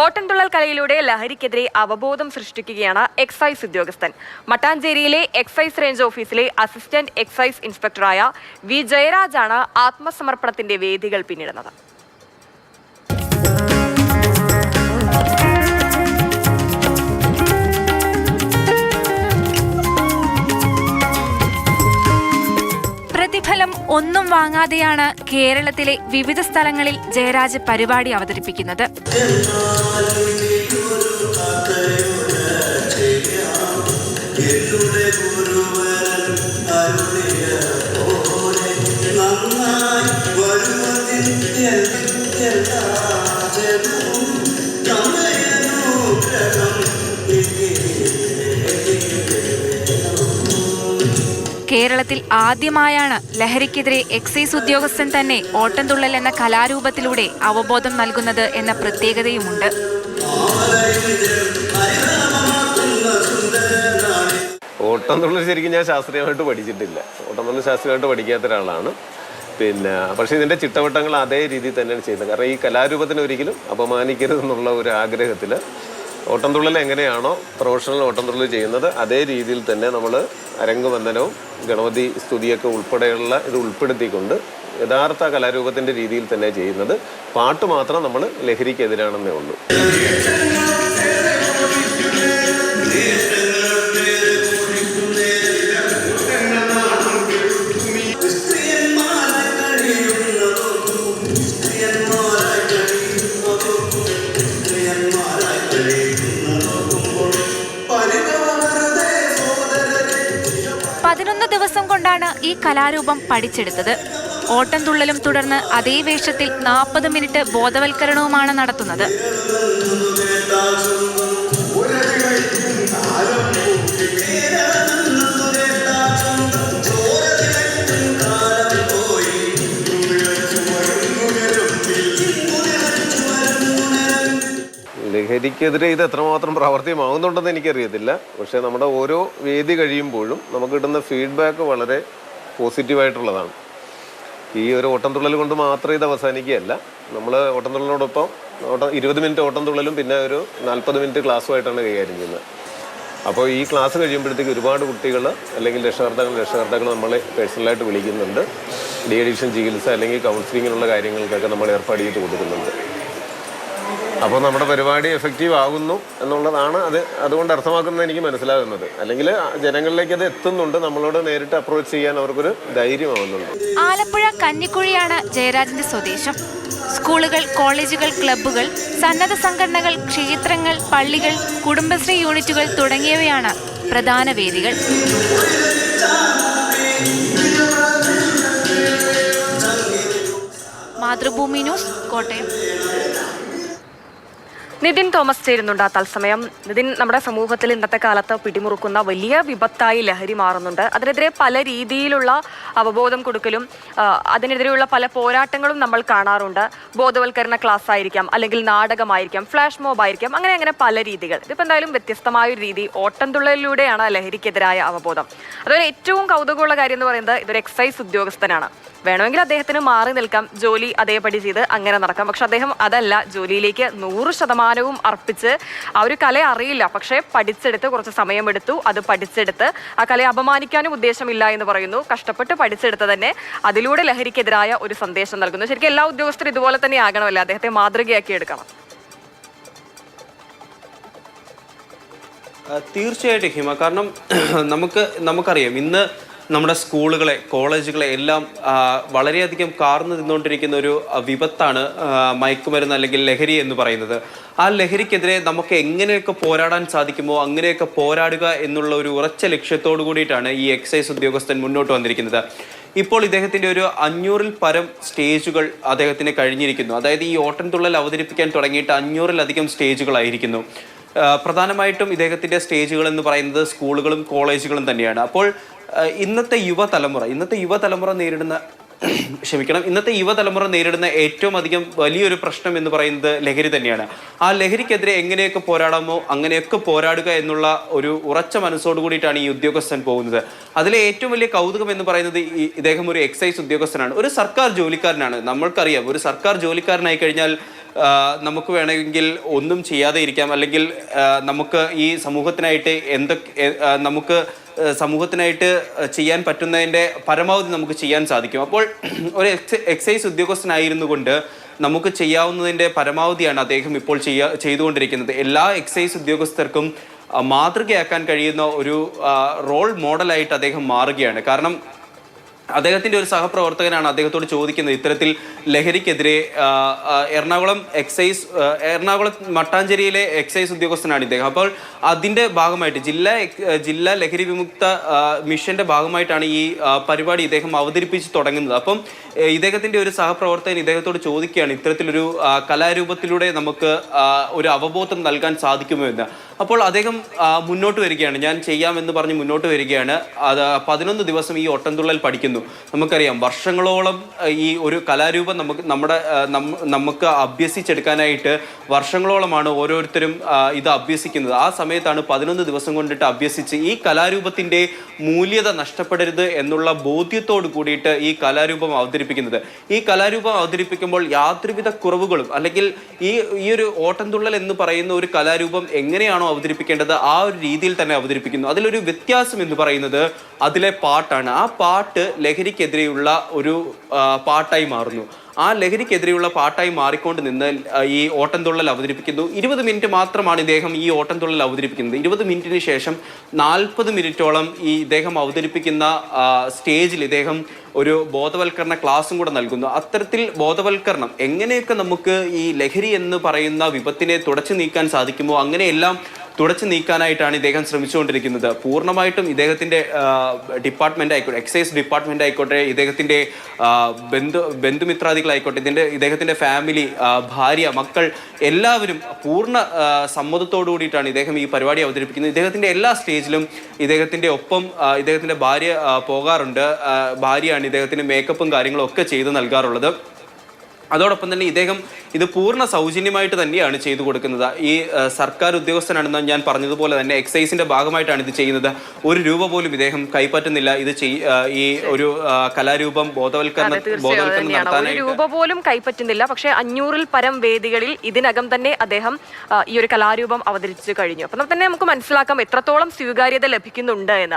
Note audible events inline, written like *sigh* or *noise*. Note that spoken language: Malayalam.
ഓട്ടംതുള്ളൽ കലയിലൂടെ ലഹരിക്കെതിരെ അവബോധം സൃഷ്ടിക്കുകയാണ് എക്സൈസ് ഉദ്യോഗസ്ഥൻ. മട്ടാഞ്ചേരിയിലെ എക്സൈസ് റേഞ്ച് ഓഫീസിലെ അസിസ്റ്റന്റ് എക്സൈസ് ഇൻസ്പെക്ടറായ വി ജയരാജാണ് ആത്മസമർപ്പണത്തിന്റെ വേദികൾ പിന്നിടുന്നത്. വാങ്ങാതെയാണ് കേരളത്തിലെ വിവിധ സ്ഥലങ്ങളിൽ ജയരാജ് പരിപാടി അവതരിപ്പിക്കുന്നത്. കേരളത്തിൽ ആദ്യമായാണ് ലഹരിക്കെതിരെ എക്സൈസ് ഉദ്യോഗസ്ഥൻ തന്നെ ഓട്ടംതുള്ളൽ എന്ന കലാരൂപത്തിലൂടെ അവബോധം നൽകുന്നത് എന്ന പ്രത്യേകതയുമുണ്ട്. ഓട്ടംതുള്ളൽ ശരിക്കും ഞാൻ ശാസ്ത്രീയമായിട്ട് പഠിച്ചിട്ടില്ല. ഓട്ടംതുള്ളൽ ശാസ്ത്രീയമായിട്ട് പഠിക്കാത്ത ഒരാളാണ്. പിന്നെ പക്ഷേ ഇതിന്റെ ചിട്ടവട്ടങ്ങൾ അതേ രീതിയിൽ തന്നെയാണ് ചെയ്യുന്നത്. കാരണം ഈ കലാരൂപത്തിന് ഒരിക്കലും അപമാനിക്കരുത് എന്നുള്ള ഒരു ആഗ്രഹത്തിൽ ഓട്ടം തുള്ളൽ എങ്ങനെയാണോ പ്രൊഫഷണൽ ഓട്ടം തുള്ളൽ ചെയ്യുന്നത് അതേ രീതിയിൽ തന്നെ നമ്മൾ അരങ്ങുവന്ദനവും ഗണപതി സ്തുതിയൊക്കെ ഉൾപ്പെടെയുള്ള ഇത് ഉൾപ്പെടുത്തിക്കൊണ്ട് യഥാർത്ഥ കലാരൂപത്തിന്റെ രീതിയിൽ തന്നെ ചെയ്യുന്നത്. പാട്ട് മാത്രം നമ്മൾ ലഹരിക്കെതിരാണെന്നേ ഉള്ളൂ. ഈ കലാരൂപം പഠിച്ചെടുത്തത്. ഓട്ടംതുള്ളലും തുടർന്ന് അതേ വേഷത്തിൽ നാൽപ്പത് മിനിറ്റ് ബോധവൽക്കരണവുമാണ് നടത്തുന്നത്. ലഹരിക്കെതിരെ ഇത് എത്രമാത്രം പ്രാവർത്തികമാകുന്നുണ്ടെന്ന് എനിക്കറിയത്തില്ല. പക്ഷേ നമ്മുടെ ഓരോ വേദി കഴിയുമ്പോഴും നമുക്ക് കിട്ടുന്ന ഫീഡ്ബാക്ക് വളരെ പോസിറ്റീവായിട്ടുള്ളതാണ്. ഈ ഒരു ഓട്ടംതുള്ളൽ കൊണ്ട് മാത്രം ഇത് അവസാനിക്കുകയല്ല. നമ്മൾ ഓട്ടംതുള്ളലിനോടൊപ്പം ഓട്ടം ഇരുപത് മിനിറ്റ് ഓട്ടംതുള്ളലും പിന്നെ ഒരു നാൽപ്പത് മിനിറ്റ് ക്ലാസ്സുമായിട്ടാണ് കൈകാര്യം ചെയ്യുന്നത്. അപ്പോൾ ഈ ക്ലാസ് കഴിയുമ്പോഴത്തേക്ക് ഒരുപാട് കുട്ടികൾ അല്ലെങ്കിൽ രക്ഷകർത്താക്കൾ രക്ഷകർത്താക്കൾ നമ്മളെ പേഴ്സണലായിട്ട് വിളിക്കുന്നുണ്ട്. ഡി അഡിക്ഷൻ ചികിത്സ അല്ലെങ്കിൽ കൗൺസിലിങ്ങിനുള്ള കാര്യങ്ങൾക്കൊക്കെ നമ്മൾ ഏർപ്പാട് ചെയ്ത് കൊടുക്കുന്നുണ്ട്. അപ്പോൾ നമ്മുടെ പരിപാടി എഫക്റ്റീവ് ആകുന്നു എന്നുള്ളതാണ് അത് അതുകൊണ്ട് അർത്ഥമാക്കുന്നത് എനിക്ക് മനസ്സിലാകുന്നത്. അല്ലെങ്കിൽ ജനങ്ങളിലേക്ക് അത് എത്തുന്നുണ്ട് നമ്മളോട് നേരിട്ട് അപ്രോച്ച് ചെയ്യാൻ അവർക്കൊരു ധൈര്യമാവുന്നുണ്ട്. ആലപ്പുഴ കഞ്ഞിക്കുഴിയാണ് ജയരാജന്റെ സ്വദേശം. സ്കൂളുകൾ കോളേജുകൾ ക്ലബ്ബുകൾ സന്നദ്ധ സംഘടനകൾ ക്ഷേത്രങ്ങൾ പള്ളികൾ കുടുംബശ്രീ യൂണിറ്റുകൾ തുടങ്ങിയവയാണ് പ്രധാന വേദികൾ. മാതൃഭൂമി ന്യൂസ് കോട്ടയം. നിതിൻ തോമസ് ചേരുന്നുണ്ട് ആ തത്സമയം. നിതിൻ നമ്മുടെ സമൂഹത്തിൽ ഇന്നത്തെ കാലത്ത് പിടിമുറുക്കുന്ന വലിയ വിപത്തായി ലഹരി മാറുന്നുണ്ട്. അതിനെതിരെ പല രീതിയിലുള്ള അവബോധം കൊടുക്കലും അതിനെതിരെയുള്ള പല പോരാട്ടങ്ങളും നമ്മൾ കാണാറുണ്ട്. ബോധവൽക്കരണ ക്ലാസ് ആയിരിക്കാം അല്ലെങ്കിൽ നാടകമായിരിക്കാം ഫ്ലാഷ് മോബ് ആയിരിക്കാം അങ്ങനെ അങ്ങനെ പല രീതികൾ. ഇതിപ്പോൾ എന്തായാലും വ്യത്യസ്തമായ ഒരു രീതി ഓട്ടംതുള്ളലിലൂടെയാണ് ലഹരിക്കെതിരായ അവബോധം. അതുപോലെ ഏറ്റവും കൗതുകമുള്ള കാര്യം എന്ന് പറയുന്നത് ഇതൊരു എക്സൈസ് ഉദ്യോഗസ്ഥനാണ്. വേണമെങ്കിൽ അദ്ദേഹത്തിന് മാറി നിൽക്കാം ജോലി അതേപടി ചെയ്ത് അങ്ങനെ നടക്കാം. പക്ഷെ അദ്ദേഹം അതല്ല ജോലിയിലേക്ക് നൂറ് ശതമാനവും അർപ്പിച്ച് ആ ഒരു കല അറിയില്ല. പക്ഷേ പഠിച്ചെടുത്ത് കുറച്ച് സമയമെടുത്തു. അത് പഠിച്ചെടുത്ത് ആ കലയെ അപമാനിക്കാനും ഉദ്ദേശമില്ല എന്ന് പറയുന്നു. കഷ്ടപ്പെട്ട് പഠിച്ചെടുത്ത് തന്നെ അതിലൂടെ ലഹരിക്കെതിരായ ഒരു സന്ദേശം നൽകുന്നു. ശരിക്കും എല്ലാ ഉദ്യോഗസ്ഥരും ഇതുപോലെ തന്നെ ആകണമല്ലേ? അദ്ദേഹത്തെ മാതൃകയാക്കി എടുക്കണം. തീർച്ചയായിട്ടും ഹിമ. കാരണം നമുക്ക് നമുക്കറിയാം. ഇന്ന് നമ്മുടെ സ്കൂളുകളെ കോളേജുകളെ എല്ലാം വളരെയധികം കാർന്നു നിന്നുകൊണ്ടിരിക്കുന്ന ഒരു വിപത്താണ് മയക്കുമരുന്ന് അല്ലെങ്കിൽ ലഹരി എന്ന് പറയുന്നത്. ആ ലഹരിക്കെതിരെ നമുക്ക് എങ്ങനെയൊക്കെ പോരാടാൻ സാധിക്കുമോ അങ്ങനെയൊക്കെ പോരാടുക എന്നുള്ള ഒരു ഉറച്ച ലക്ഷ്യത്തോടു കൂടിയിട്ടാണ് ഈ എക്സൈസ് ഉദ്യോഗസ്ഥൻ മുന്നോട്ട് വന്നിരിക്കുന്നത്. ഇപ്പോൾ ഇദ്ദേഹത്തിന്റെ ഒരു അഞ്ഞൂറിൽ പരം സ്റ്റേജുകൾ അദ്ദേഹത്തിന് കഴിഞ്ഞിരിക്കുന്നു. അതായത് ഈ ഓട്ടൻതുള്ളൽ അവതരിപ്പിക്കാൻ തുടങ്ങിയിട്ട് അഞ്ഞൂറിലധികം സ്റ്റേജുകളായിരിക്കുന്നു. പ്രധാനമായിട്ടും ഇദ്ദേഹത്തിന്റെ സ്റ്റേജുകൾ എന്ന് പറയുന്നത് സ്കൂളുകളും കോളേജുകളും തന്നെയാണ്. അപ്പോൾ ഇന്നത്തെ യുവതലമുറ ഇന്നത്തെ യുവതലമുറ നേരിടുന്ന *clears throat* ക്ഷമിക്കണം ഇന്നത്തെ യുവതലമുറ നേരിടുന്ന ഏറ്റവും അധികം വലിയൊരു പ്രശ്നം എന്ന് പറയുന്നത് ലഹരി തന്നെയാണ്. ആ ലഹരിക്കെതിരെ എങ്ങനെയൊക്കെ പോരാടാമോ അങ്ങനെയൊക്കെ പോരാടുക എന്നുള്ള ഒരു ഉറച്ച മനസ്സോട് കൂടിയിട്ടാണ് ഈ ഉദ്യോഗസ്ഥൻ പോകുന്നത്. അതിലെ ഏറ്റവും വലിയ കൗതുകം എന്ന് പറയുന്നത് ഇദ്ദേഹം ഒരു എക്സൈസ് ഉദ്യോഗസ്ഥനാണ്. ഒരു സർക്കാർ ജോലിക്കാരനാണ്. നമ്മൾക്കറിയാം ഒരു സർക്കാർ ജോലിക്കാരനായി കഴിഞ്ഞാൽ നമുക്ക് വേണമെങ്കിൽ ഒന്നും ചെയ്യാതെ ഇരിക്കാം. അല്ലെങ്കിൽ നമുക്ക് ഈ സമൂഹത്തിനായിട്ട് എന്തൊക്കെ നമുക്ക് സമൂഹത്തിനായിട്ട് ചെയ്യാൻ പറ്റുന്നതിന്റെ പരമാവധി നമുക്ക് ചെയ്യാൻ സാധിക്കും. അപ്പോൾ ഒരു എക്സ- എക്സൈസ് ഉദ്യോഗസ്ഥനായിരുന്നു കൊണ്ട് നമുക്ക് ചെയ്യാവുന്നതിന്റെ പരമാവധിയാണ് അദ്ദേഹം ഇപ്പോൾ ചെയ്യാ ചെയ്തുകൊണ്ടിരിക്കുന്നത്. എല്ലാ എക്സൈസ് ഉദ്യോഗസ്ഥർക്കും മാതൃകയാക്കാൻ കഴിയുന്ന ഒരു റോൾ മോഡലായിട്ട് അദ്ദേഹം മാറുകയാണ്. കാരണം അദ്ദേഹത്തിന്റെ ഒരു സഹപ്രവർത്തകനാണ് അദ്ദേഹത്തോട് ചോദിക്കുന്നത് ഇത്തരത്തിൽ ലഹരിക്കെതിരെ എറണാകുളം എക്സൈസ് എറണാകുളം മട്ടാഞ്ചേരിയിലെ എക്സൈസ് ഉദ്യോഗസ്ഥനാണ് ഇദ്ദേഹം. അപ്പോൾ അതിന്റെ ഭാഗമായിട്ട് ജില്ലാ ജില്ലാ ലഹരി വിമുക്ത മിഷന്റെ ഭാഗമായിട്ടാണ് ഈ പരിപാടി ഇദ്ദേഹം അവതരിപ്പിച്ച് തുടങ്ങുന്നത്. അപ്പം ഇദ്ദേഹത്തിന്റെ ഒരു സഹപ്രവർത്തകൻ ഇദ്ദേഹത്തോട് ചോദിക്കുകയാണ് ഇത്തരത്തിലൊരു കലാരൂപത്തിലൂടെ നമുക്ക് ഒരു അവബോധം നൽകാൻ സാധിക്കുമോ എന്ന്. അപ്പോൾ അദ്ദേഹം മുന്നോട്ട് വരികയാണ്. ഞാൻ ചെയ്യാമെന്ന് പറഞ്ഞ് മുന്നോട്ട് വരികയാണ്. അത് പതിനൊന്ന് ദിവസം ഈ ഒട്ടന്തുള്ളൽ പഠിക്കുന്നു. നമുക്കറിയാം വർഷങ്ങളോളം ഈ ഒരു കലാരൂപം നമുക്ക് നമ്മുടെ നമുക്ക് അഭ്യസിച്ചെടുക്കാനായിട്ട് വർഷങ്ങളോളമാണ് ഓരോരുത്തരും ഇത് അഭ്യസിക്കുന്നത്. ആ സമയത്താണ് പതിനൊന്ന് ദിവസം കൊണ്ടിട്ട് അഭ്യസിച്ച് ഈ കലാരൂപത്തിന്റെ മൂല്യത നഷ്ടപ്പെടരുത് എന്നുള്ള ബോധ്യത്തോട് കൂടിയിട്ട് ഈ കലാരൂപം അവതരിപ്പിക്കുന്നത്. ഈ കലാരൂപം അവതരിപ്പിക്കുമ്പോൾ യാതൊരുവിധ കുറവുകളും അല്ലെങ്കിൽ ഈ ഈ ഒരു ഓട്ടംതുള്ളൽ എന്ന് പറയുന്ന ഒരു കലാരൂപം എങ്ങനെയാണോ അവതരിപ്പിക്കേണ്ടത് ആ ഒരു രീതിയിൽ തന്നെ അവതരിപ്പിക്കുന്നു. അതിലൊരു വ്യത്യാസം എന്ന് പറയുന്നത് അതിലെ പാട്ടാണ്. ആ പാട്ട് ലഹരിക്കെതിരെയുള്ള ഒരു പാട്ടായി മാറുന്നു. ആ ലഹരിക്കെതിരെയുള്ള പാട്ടായി മാറിക്കൊണ്ട് നിന്ന് ഈ ഓട്ടംതുള്ളൽ അവതരിപ്പിക്കുന്നു. ഇരുപത് മിനിറ്റ് മാത്രമാണ് ഇദ്ദേഹം ഈ ഓട്ടംതുള്ളൽ അവതരിപ്പിക്കുന്നത്. ഇരുപത് മിനിറ്റിന് ശേഷം നാൽപ്പത് മിനിറ്റോളം ഈ ഇദ്ദേഹം അവതരിപ്പിക്കുന്ന സ്റ്റേജിൽ ഇദ്ദേഹം ഒരു ബോധവൽക്കരണ ക്ലാസ്സും കൂടെ നൽകുന്നു. അത്തരത്തിൽ ബോധവൽക്കരണം എങ്ങനെയൊക്കെ നമുക്ക് ഈ ലഹരി എന്ന് പറയുന്ന വിപത്തിനെ തുടച്ചു നീക്കാൻ സാധിക്കുമോ അങ്ങനെയെല്ലാം തുടച്ചു നീക്കാനായിട്ടാണ് ഇദ്ദേഹം ശ്രമിച്ചുകൊണ്ടിരിക്കുന്നത്. പൂർണമായിട്ടും ഇദ്ദേഹത്തിന്റെ ഡിപ്പാർട്ട്മെന്റ് ആയിക്കോട്ടെ എക്സൈസ് ഡിപ്പാർട്ട്മെന്റ് ആയിക്കോട്ടെ ഇദ്ദേഹത്തിന്റെ ആ, ബന്ധു ബന്ധുമിത്രാദികളായിക്കോട്ടെ ഇതിന്റെ ഇദ്ദേഹത്തിന്റെ ഫാമിലി ഭാര്യ മക്കൾ എല്ലാവരും പൂർണ സമ്മതത്തോടു കൂടിയിട്ടാണ് ഇദ്ദേഹം ഈ പരിപാടി അവതരിപ്പിക്കുന്നത്. ഇദ്ദേഹത്തിന്റെ എല്ലാ സ്റ്റേജിലും ഇദ്ദേഹത്തിന്റെ ഒപ്പം ഇദ്ദേഹത്തിന്റെ ഭാര്യ പോകാറുണ്ട്. ഭാര്യയാണ് ഇദ്ദേഹത്തിന് മേക്കപ്പും കാര്യങ്ങളും ഒക്കെ ചെയ്ത് നൽകാറുള്ളത്. അതോടൊപ്പം തന്നെ ഇദ്ദേഹം ഇത് പൂർണ സൗജന്യമായിട്ട് തന്നെയാണ് ചെയ്തു കൊടുക്കുന്നത്. ഈ സർക്കാർ ഉദ്യോഗസ്ഥനാണെന്ന് ഞാൻ പറഞ്ഞതുപോലെ തന്നെ എക്സൈസിന്റെ ഭാഗമായിട്ടാണ് ഇത് ചെയ്യുന്നത്. ഒരു രൂപ പോലും ഇദ്ദേഹം കൈപ്പറ്റുന്നില്ല. ഇത് ഈ ഒരു കലാരൂപം ബോധവൽക്കരണ ബോധവൽക്കരണം ഒരു നടത്താനായിട്ട് രൂപ പോലും കൈപ്പറ്റുന്നില്ല. പക്ഷേ അഞ്ഞൂറിൽ പരം വേദികളിൽ ഇതിനകം തന്നെ അദ്ദേഹം ഈ ഒരു കലാരൂപം അവതരിച്ചു കഴിഞ്ഞു. അപ്പം തന്നെ നമുക്ക് മനസ്സിലാക്കാം എത്രത്തോളം സ്വീകാര്യത ലഭിക്കുന്നുണ്ട് എന്ന്.